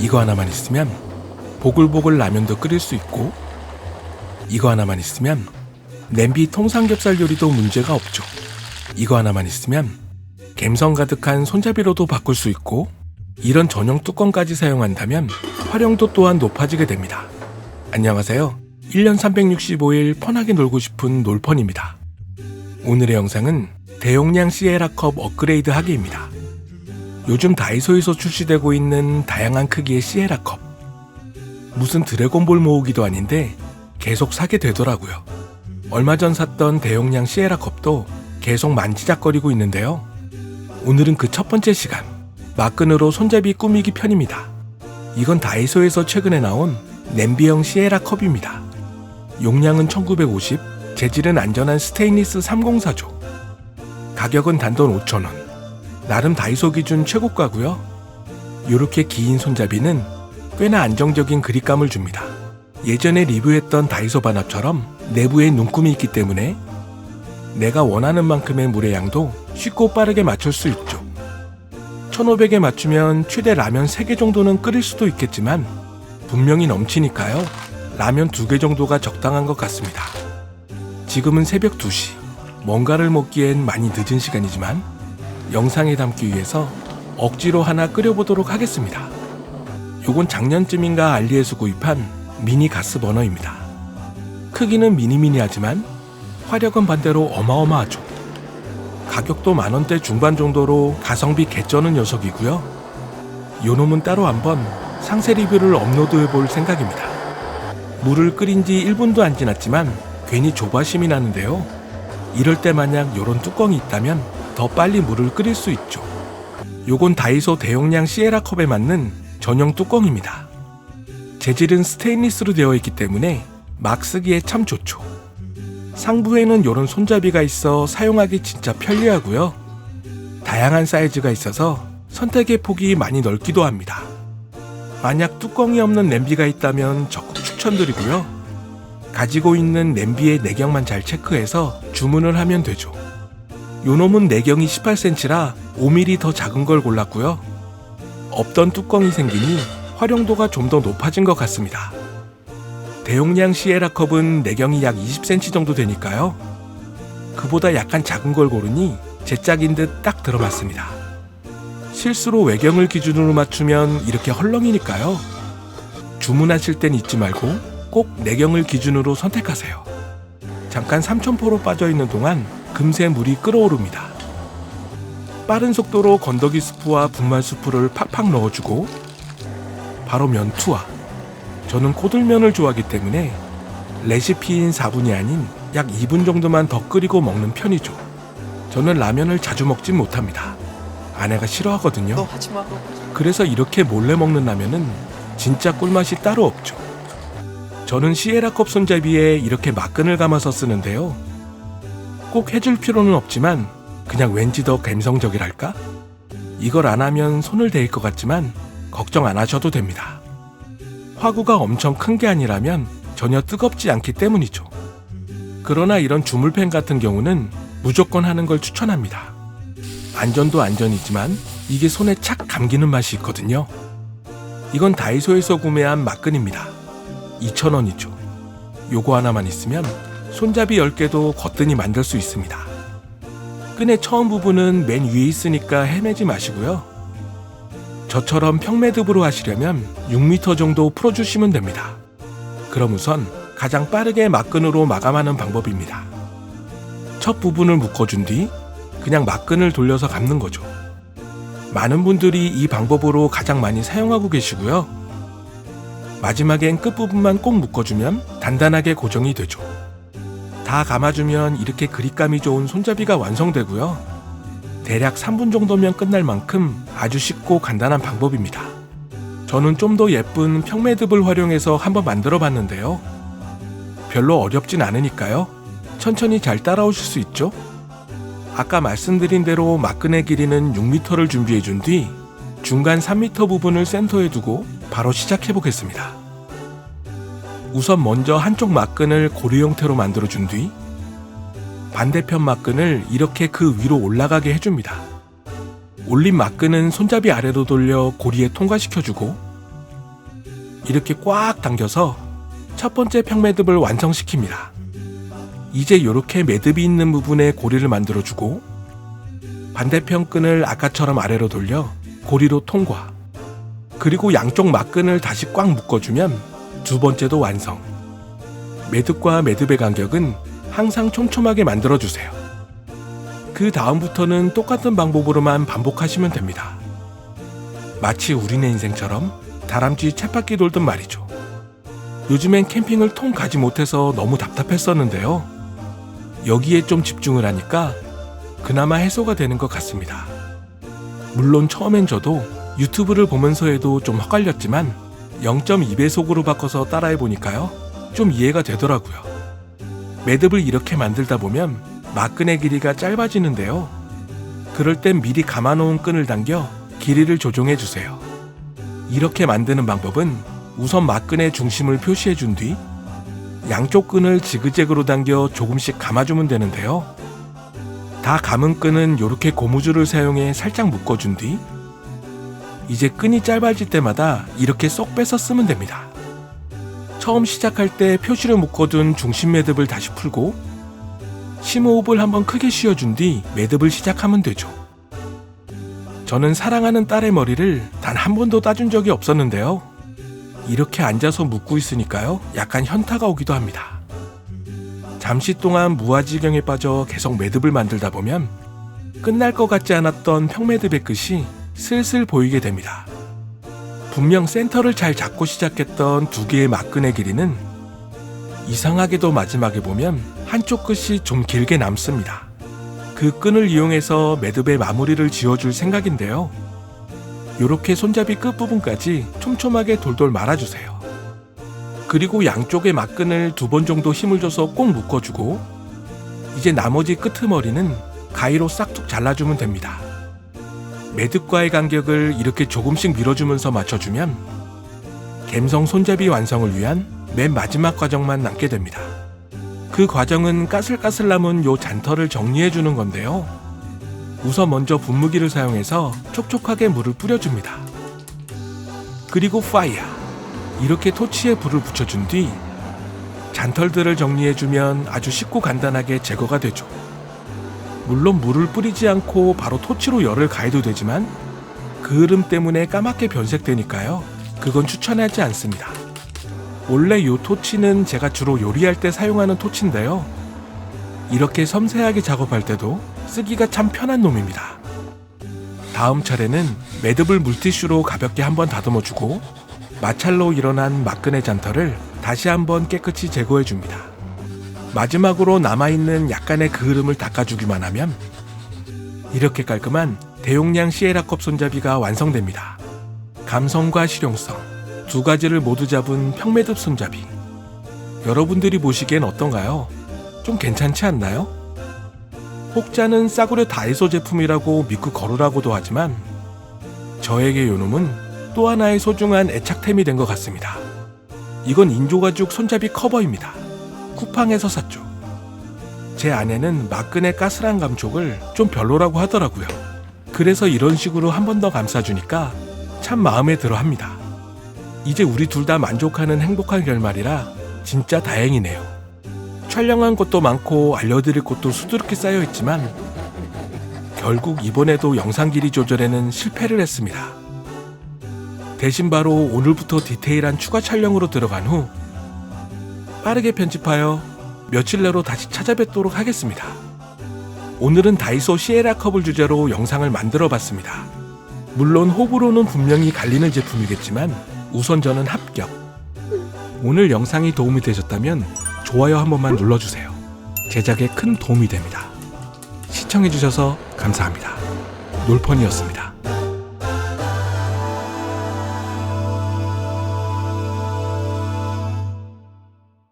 이거 하나만 있으면 보글보글 라면도 끓일 수 있고 이거 하나만 있으면 냄비 통삼겹살 요리도 문제가 없죠. 이거 하나만 있으면 갬성 가득한 손잡이로도 바꿀 수 있고 이런 전용 뚜껑까지 사용한다면 활용도 또한 높아지게 됩니다. 안녕하세요. 1년 365일 편하게 놀고 싶은 놀펀입니다. 오늘의 영상은 대용량 시에라컵 업그레이드 하기입니다. 요즘 다이소에서 출시되고 있는 다양한 크기의 시에라 컵. 무슨 드래곤볼 모으기도 아닌데 계속 사게 되더라고요. 얼마 전 샀던 대용량 시에라 컵도 계속 만지작거리고 있는데요. 오늘은 그 첫 번째 시간, 막근으로 손잡이 꾸미기 편입니다. 이건 다이소에서 최근에 나온 냄비형 시에라 컵입니다. 용량은 1950, 재질은 안전한 스테인리스 304조. 가격은 단돈 5,000원. 나름 다이소 기준 최고가고요. 이렇게 긴 손잡이는 꽤나 안정적인 그립감을 줍니다. 예전에 리뷰했던 다이소 반합처럼 내부에 눈금이 있기 때문에 내가 원하는 만큼의 물의 양도 쉽고 빠르게 맞출 수 있죠. 1500에 맞추면 최대 라면 3개 정도는 끓일 수도 있겠지만 분명히 넘치니까요. 라면 2개 정도가 적당한 것 같습니다. 지금은 새벽 2시. 뭔가를 먹기엔 많이 늦은 시간이지만 영상에 담기 위해서 억지로 하나 끓여보도록 하겠습니다. 요건 작년쯤인가 알리에서 구입한 미니 가스 버너입니다. 크기는 미니미니하지만 화력은 반대로 어마어마하죠. 가격도 만원대 중반 정도로 가성비 개쩌는 녀석이고요. 요놈은 따로 한번 상세 리뷰를 업로드해 볼 생각입니다. 물을 끓인 지 1분도 안 지났지만 괜히 조바심이 나는데요. 이럴 때 만약 요런 뚜껑이 있다면 더 빨리 물을 끓일 수 있죠. 요건 다이소 대용량 시에라 컵에 맞는 전용 뚜껑입니다. 재질은 스테인리스로 되어 있기 때문에 막 쓰기에 참 좋죠. 상부에는 이런 손잡이가 있어 사용하기 진짜 편리하고요. 다양한 사이즈가 있어서 선택의 폭이 많이 넓기도 합니다. 만약 뚜껑이 없는 냄비가 있다면 적극 추천드리고요. 가지고 있는 냄비의 내경만 잘 체크해서 주문을 하면 되죠. 요놈은 내경이 18cm라 5mm 더 작은 걸 골랐고요. 없던 뚜껑이 생기니 활용도가 좀 더 높아진 것 같습니다. 대용량 시에라 컵은 내경이 약 20cm 정도 되니까요. 그보다 약간 작은 걸 고르니 제 짝인 듯 딱 들어맞습니다. 실수로 외경을 기준으로 맞추면 이렇게 헐렁이니까요. 주문하실 땐 잊지 말고 꼭 내경을 기준으로 선택하세요. 잠깐 3,000포로 빠져 있는 동안 금세 물이 끓어오릅니다. 빠른 속도로 건더기 스프와 분말 스프를 팍팍 넣어주고 바로 면투와 저는 코들면을 좋아하기 때문에 레시피인 4분이 아닌 약 2분 정도만 더 끓이고 먹는 편이죠. 저는 라면을 자주 먹진 못합니다. 아내가 싫어하거든요. 그래서 이렇게 몰래 먹는 라면은 진짜 꿀맛이 따로 없죠. 저는 시에라컵 손잡이에 이렇게 막근을 감아서 쓰는데요. 꼭 해줄 필요는 없지만 그냥 왠지 더 감성적이랄까? 이걸 안 하면 손을 대일 것 같지만 걱정 안 하셔도 됩니다. 화구가 엄청 큰 게 아니라면 전혀 뜨겁지 않기 때문이죠. 그러나 이런 주물팬 같은 경우는 무조건 하는 걸 추천합니다. 안전도 안전이지만 이게 손에 착 감기는 맛이 있거든요. 이건 다이소에서 구매한 막근입니다. 2,000원이죠. 요거 하나만 있으면 손잡이 10개도 거뜬히 만들 수 있습니다. 끈의 처음 부분은 맨 위에 있으니까 헤매지 마시고요. 저처럼 평매듭으로 하시려면 6m 정도 풀어주시면 됩니다. 그럼 우선 가장 빠르게 막근으로 마감하는 방법입니다. 첫 부분을 묶어준 뒤 그냥 막근을 돌려서 감는 거죠. 많은 분들이 이 방법으로 가장 많이 사용하고 계시고요. 마지막엔 끝부분만 꼭 묶어주면 단단하게 고정이 되죠. 다 감아주면 이렇게 그립감이 좋은 손잡이가 완성되고요. 대략 3분 정도면 끝날 만큼 아주 쉽고 간단한 방법입니다. 저는 좀 더 예쁜 평매듭을 활용해서 한번 만들어 봤는데요. 별로 어렵진 않으니까요. 천천히 잘 따라오실 수 있죠? 아까 말씀드린 대로 막근의 길이는 6m를 준비해 준 뒤 중간 3m 부분을 센터에 두고 바로 시작해 보겠습니다. 우선 먼저 한쪽 막근을 고리 형태로 만들어 준 뒤 반대편 막근을 이렇게 그 위로 올라가게 해줍니다. 올린 막근은 손잡이 아래로 돌려 고리에 통과시켜주고 이렇게 꽉 당겨서 첫 번째 평매듭을 완성시킵니다. 이제 이렇게 매듭이 있는 부분에 고리를 만들어주고 반대편 끈을 아까처럼 아래로 돌려 고리로 통과. 그리고 양쪽 막끈을 다시 꽉 묶어주면 두 번째도 완성. 매듭과 매듭의 간격은 항상 촘촘하게 만들어주세요. 그 다음부터는 똑같은 방법으로만 반복하시면 됩니다. 마치 우리네 인생처럼 다람쥐 쳇바퀴 돌듯 말이죠. 요즘엔 캠핑을 통 가지 못해서 너무 답답했었는데요. 여기에 좀 집중을 하니까 그나마 해소가 되는 것 같습니다. 물론 처음엔 저도 유튜브를 보면서 해도 좀 헛갈렸지만 0.2배속으로 바꿔서 따라해 보니까요. 좀 이해가 되더라고요. 매듭을 이렇게 만들다 보면 막끈의 길이가 짧아지는데요. 그럴 땐 미리 감아놓은 끈을 당겨 길이를 조정해 주세요. 이렇게 만드는 방법은 우선 막끈의 중심을 표시해 준 뒤 양쪽 끈을 지그재그로 당겨 조금씩 감아주면 되는데요. 다 감은 끈은 이렇게 고무줄을 사용해 살짝 묶어준 뒤 이제 끈이 짧아질 때마다 이렇게 쏙 빼서 쓰면 됩니다. 처음 시작할 때 표시를 묶어둔 중심 매듭을 다시 풀고 심호흡을 한번 크게 쉬어준 뒤 매듭을 시작하면 되죠. 저는 사랑하는 딸의 머리를 단 한 번도 따준 적이 없었는데요. 이렇게 앉아서 묶고 있으니까요. 약간 현타가 오기도 합니다. 잠시 동안 무아지경에 빠져 계속 매듭을 만들다 보면 끝날 것 같지 않았던 평매듭의 끝이 슬슬 보이게 됩니다. 분명 센터를 잘 잡고 시작했던 두 개의 막끈의 길이는 이상하게도 마지막에 보면 한쪽 끝이 좀 길게 남습니다. 그 끈을 이용해서 매듭의 마무리를 지어줄 생각인데요. 이렇게 손잡이 끝부분까지 촘촘하게 돌돌 말아주세요. 그리고 양쪽의 막끈을 두 번 정도 힘을 줘서 꼭 묶어주고 이제 나머지 끄트머리는 가위로 싹둑 잘라주면 됩니다. 매듭과의 간격을 이렇게 조금씩 밀어주면서 맞춰주면 갬성 손잡이 완성을 위한 맨 마지막 과정만 남게 됩니다. 그 과정은 까슬까슬 남은 요 잔터를 정리해 주는 건데요. 우선 먼저 분무기를 사용해서 촉촉하게 물을 뿌려줍니다. 그리고 파이어. 이렇게 토치에 불을 붙여준 뒤 잔털들을 정리해주면 아주 쉽고 간단하게 제거가 되죠. 물론 물을 뿌리지 않고 바로 토치로 열을 가해도 되지만 그 흐름 때문에 까맣게 변색되니까요. 그건 추천하지 않습니다. 원래 이 토치는 제가 주로 요리할 때 사용하는 토치인데요. 이렇게 섬세하게 작업할 때도 쓰기가 참 편한 놈입니다. 다음 차례는 매듭을 물티슈로 가볍게 한번 다듬어주고 마찰로 일어난 막근의 잔털을 다시 한번 깨끗이 제거해 줍니다. 마지막으로 남아있는 약간의 그 흐름을 닦아주기만 하면 이렇게 깔끔한 대용량 시에라컵 손잡이가 완성됩니다. 감성과 실용성 두 가지를 모두 잡은 평매듭 손잡이. 여러분들이 보시기엔 어떤가요? 좀 괜찮지 않나요? 혹자는 싸구려 다이소 제품이라고 믿고 걸으라고도 하지만 저에게 요놈은 또 하나의 소중한 애착템이 된 것 같습니다. 이건 인조가죽 손잡이 커버입니다. 쿠팡에서 샀죠. 제 아내는 막근의 까슬한 감촉을 좀 별로라고 하더라고요. 그래서 이런 식으로 한 번 더 감싸주니까 참 마음에 들어 합니다. 이제 우리 둘 다 만족하는 행복한 결말이라 진짜 다행이네요. 촬영한 것도 많고 알려드릴 것도 수두룩히 쌓여 있지만 결국 이번에도 영상 길이 조절에는 실패를 했습니다. 대신 바로 오늘부터 디테일한 추가 촬영으로 들어간 후 빠르게 편집하여 며칠 내로 다시 찾아뵙도록 하겠습니다. 오늘은 다이소 시에라 컵을 주제로 영상을 만들어 봤습니다. 물론 호불호는 분명히 갈리는 제품이겠지만 우선 저는 합격. 오늘 영상이 도움이 되셨다면 좋아요 한 번만 눌러주세요. 제작에 큰 도움이 됩니다. 시청해주셔서 감사합니다. 놀펀이었습니다.